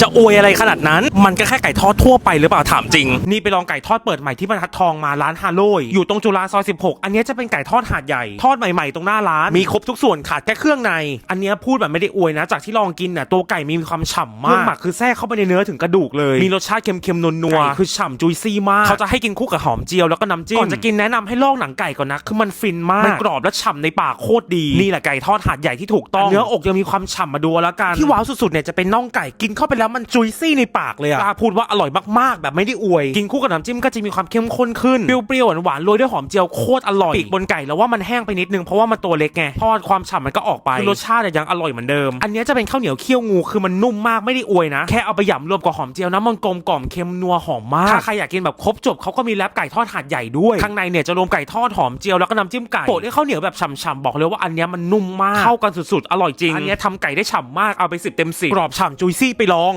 จะอวยอะไรขนาดนั้น มันก็แค่ไก่ทอดทั่วไปหรือเปล่าถามจริง นี่ไปลองไก่ทอดเปิดใหม่ที่บรรทัดทองมาร้านฮาโลยอยู่ตรงจุฬาซอย 16 อันเนี้ยจะเป็นไก่ทอดหาดใหญ่ ทอดใหม่ๆตรงหน้าร้าน มีครบทุกส่วนขาดแค่เครื่องใน อันเนี้ยพูดแบบไม่ได้อวยนะ จากที่ลองกินน่ะตัวไก่มีความฉ่ำมากเครื่องหมักคือแทรกเข้าไปในเนื้อถึงกระดูกเลย มีรสชาติเค็มๆนัวๆคือฉ่ำจุยซี่มาก เขาจะให้กินคู่กับหอมเจียวแล้วก็น้ำจิ้ม ก่อนจะกินแนะนำให้ลอกหนังไก่ก่อนนะ คือมันฟินมาก มันกรอบและฉ่ำในปากโคตรดี นี่แหละไก่ทอดหาดใหญ่ที่ถูกต้อง เนื้ออกยังมีความฉ่ำมาดูแล้วกัน ที่ว้าวสุดๆเนี่ยจะเป็นน่องไก่กินเข้าไปแล้วมันจุยซี่ในปากเลยอะกล้าพูดว่าอร่อยมากๆ แบบไม่ได้อวย กินคู่กับน้ำจิ้มก็จะมีความเข้มข้นขึ้น เปรี้ยวๆหวานๆโรยด้วยหอมเจียวโคตรอร่อยปีกบนไก่แล้วว่ามันแห้งไปนิดนึงเพราะว่ามันตัวเล็กไงทอดความฉ่ำมันก็ออกไปคือรสชาติเนี่ยยังอร่อยเหมือนเดิม อันเนี้ยจะเป็นข้าวเหนียวเคี่ยวงูคือมันนุ่มมากไม่ได้อวยนะ แค่เอาไปหยำรวมกับหอมเจียวนะมันกลมกล่อมเค็มนัวหอมมาก ถ้าใครอยากกินแบบครบจบเขาก็มีแรปไก่ทอดหาดใหญ่ด้วย ข้างในเนี่ยจะรวมไก่ทอดหอมเจียวแล้วก็น้ำจิ้มไก่โปะด้วยข้าวเหนียวแบบฉ่ำๆบอกเลยว่าอันเนี้ยมันนุ่มมากเข้ากันสุดๆอร่อยจริงอันเนี้ยทำไก่ได้ฉ่ำมากเอาไปสิบเต็มสิบกรอบฉ่ำจุยซี่ไปลอง